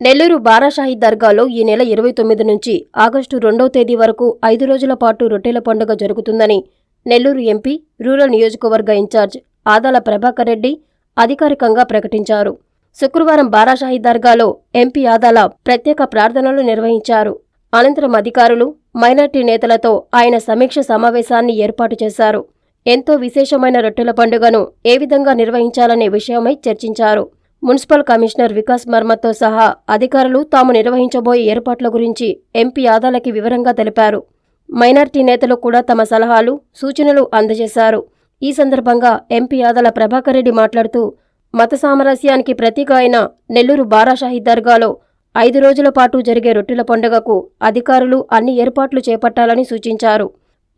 నెల్లూరు బారాషాహి దర్గాలో ఈ నెల ఇరవై తొమ్మిది నుంచి ఆగస్టు రెండవ తేదీ వరకు ఐదు రోజుల పాటు రొట్టెల పండుగ జరుగుతుందని నెల్లూరు ఎంపీ రూరల్ నియోజకవర్గ ఇన్ఛార్జ్ ఆదాల ప్రభాకర్ రెడ్డి అధికారికంగా ప్రకటించారు. శుక్రవారం బారాషాహి దర్గాలో ఎంపీ ఆదాల ప్రత్యేక ప్రార్థనలు నిర్వహించారు. అనంతరం అధికారులు మైనార్టీ నేతలతో ఆయన సమీక్ష సమావేశాన్ని ఏర్పాటు చేశారు. ఎంతో విశేషమైన రొట్టెల పండుగను ఏ విధంగా నిర్వహించాలనే విషయమై చర్చించారు. మున్సిపల్ కమిషనర్ వికాస్ మర్మతో సహా అధికారులు తాము నిర్వహించబోయే ఏర్పాట్ల గురించి ఎంపీ ఆదాలకి వివరంగా తెలిపారు. మైనార్టీ నేతలు కూడా తమ సలహాలు సూచనలు అందజేశారు. ఈ సందర్భంగా ఎంపీ ఆదాల ప్రభాకర్ రెడ్డి మాట్లాడుతూ మత సామరస్యానికి ప్రతీక అయిన నెల్లూరు బారాషాహి దర్గాలో ఐదు రోజుల పాటు జరిగే రొట్టెల పండుగకు అధికారులు అన్ని ఏర్పాట్లు చేపట్టాలని సూచించారు.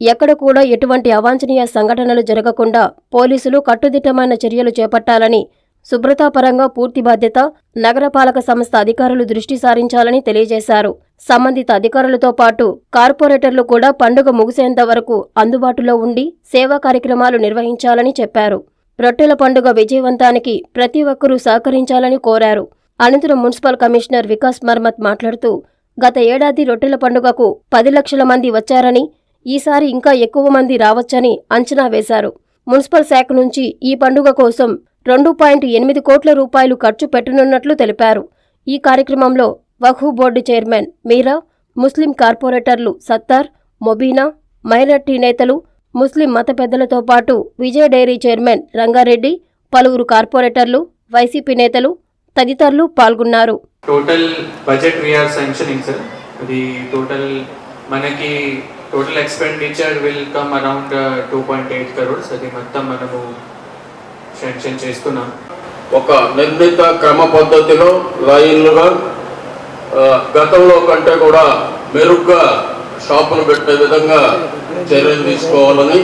ఎక్కడ కూడా ఎటువంటి అవాంఛనీయ సంఘటనలు జరగకుండా పోలీసులు కట్టుదిట్టమైన చర్యలు చేపట్టాలని శుభ్రతాపరంగా పూర్తి బాధ్యత నగరపాలక సంస్థ అధికారులు దృష్టి సారించాలని తెలియజేశారు. సంబంధిత అధికారులతో పాటు కార్పొరేటర్లు కూడా పండుగ ముగిసేంత వరకు అందుబాటులో ఉండి సేవా కార్యక్రమాలు నిర్వహించాలని చెప్పారు. రొట్టెల పండుగ విజయవంతానికి ప్రతి ఒక్కరూ సహకరించాలని కోరారు. అనంతరం మున్సిపల్ కమిషనర్ వికాస్ మర్మత్ మాట్లాడుతూ గత ఏడాది రొట్టెల పండుగకు పది లక్షల మంది వచ్చారని ఈసారి ఇంకా ఎక్కువ మంది రావచ్చని అంచనా వేశారు. మున్సిపల్ శాఖ నుంచి ఈ పండుగ కోసం రెండు పాయింట్ ఎనిమిది కోట్ల రూపాయలు ఖర్చు పెట్టనున్నట్లు తెలిపారు. ఈ కార్యక్రమంలో వఖు బోర్డు చైర్మన్ మీరా ముస్లిం కార్పొరేటర్లు సత్తార్ మొబీనా మైనార్టీ నేతలు ముస్లిం మత పెద్దలతో పాటు విజయ డైరీ చైర్మన్ రంగారెడ్డి పలువురు కార్పొరేటర్లు వైసీపీ నేతలు తదితరులు పాల్గొన్నారు. Total budget we are sanctioning sir అది టోటల్ మనకి total expenditure will come around two point eight crores అది మొత్తం మనము శాంక్షన్ చేస్తున్నాం. ఒక నిర్ణీత క్రమ పద్ధతిలో లైన్లుగా గతంలో కంటే కూడా మెరుగ్గా షాపులు పెట్టే విధంగా చర్యలు తీసుకోవాలని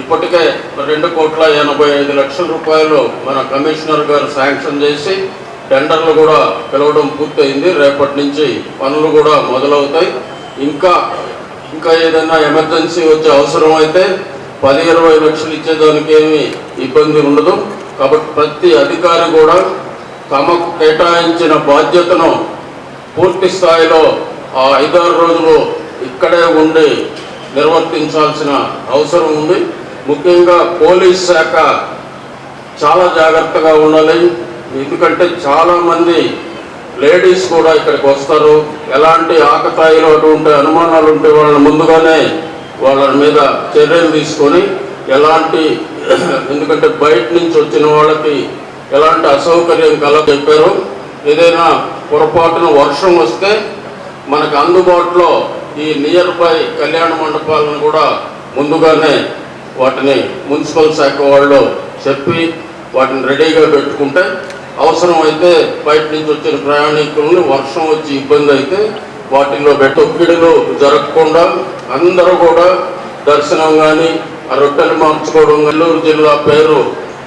ఇప్పటికే రెండు కోట్ల ఎనభై ఐదు లక్షల రూపాయలు మన కమిషనర్ గారు శాంక్షన్ చేసి టెండర్లు కూడా పిలవడం పూర్తయింది. రేపటి నుంచి పనులు కూడా మొదలవుతాయి. ఇంకా ఇంకా ఏదైనా ఎమర్జెన్సీ వచ్చే అవసరం అయితే పది ఇరవై లక్షలు ఇచ్చేదానికి ఏమి ఇబ్బంది ఉండదు. కాబట్టి ప్రతి అధికారి కూడా తమకు కేటాయించిన బాధ్యతను పూర్తి స్థాయిలో ఆ ఐదారు రోజులు ఇక్కడే ఉండి నిర్వర్తించాల్సిన అవసరం ఉంది. ముఖ్యంగా పోలీస్ శాఖ చాలా జాగ్రత్తగా ఉండాలి. ఎందుకంటే చాలామంది లేడీస్ కూడా ఇక్కడికి వస్తారు. ఎలాంటి ఆకతాయిలు అటువంటి అనుమానాలు ఉంటే వాళ్ళని ముందుగానే వాళ్ళ మీద చర్యలు తీసుకొని ఎలాంటి ఎందుకంటే బయట నుంచి వచ్చిన వాళ్ళకి ఎలాంటి అసౌకర్యం కల చెప్పారు. ఏదైనా పొరపాటున వర్షం వస్తే మనకు అందుబాటులో ఈ నియర్ బై కళ్యాణ మండపాలను కూడా ముందుగానే వాటిని మున్సిపల్ శాఖ వాళ్ళు చెప్పి వాటిని రెడీగా పెట్టుకుంటే అవసరమైతే బయట నుంచి వచ్చిన ప్రయాణికులను వర్షం వచ్చి ఇబ్బంది అయితే వాటిల్లో బెట్టొక్కిడులు జరగకుండా అందరూ కూడా దర్శనం కానీ ఆ రొట్టెలు మార్చుకోవడం నెల్లూరు జిల్లా పేరు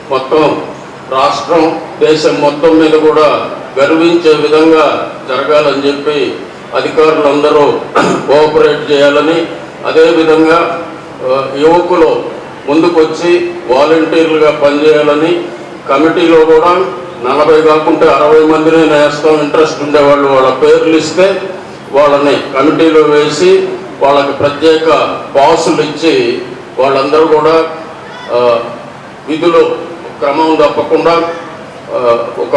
మొత్తం రాష్ట్రం దేశం మొత్తం మీద కూడా గర్వించే విధంగా జరగాలని చెప్పి అధికారులందరూ కోఆపరేట్ చేయాలని అదేవిధంగా యువకులు ముందుకొచ్చి వాలంటీర్లుగా పనిచేయాలని కమిటీలో కూడా నలభై కాకుంటే అరవై మందిని నేస్తాం ఇంట్రెస్ట్ ఉండేవాళ్ళు వాళ్ళ పేర్లు ఇస్తే వాళ్ళని కమిటీలో వేసి వాళ్ళకి ప్రత్యేక పాసులు ఇచ్చి వాళ్ళందరూ కూడా విధులు క్రమం తప్పకుండా ఒక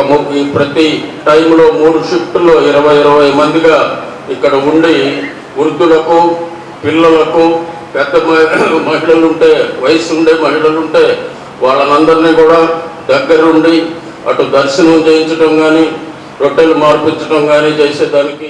ప్రతి టైంలో మూడు షిఫ్టులో ఇరవై ఇరవై మందిగా ఇక్కడ ఉండి వృద్ధులకు పిల్లలకు పెద్ద మహిళలు ఉంటే వయసు ఉండే మహిళలు ఉంటే వాళ్ళనందరినీ కూడా దగ్గరుండి అటు దర్శనం చేయించడం కానీ రొట్టెలు మార్పించడం కానీ చేసేదానికి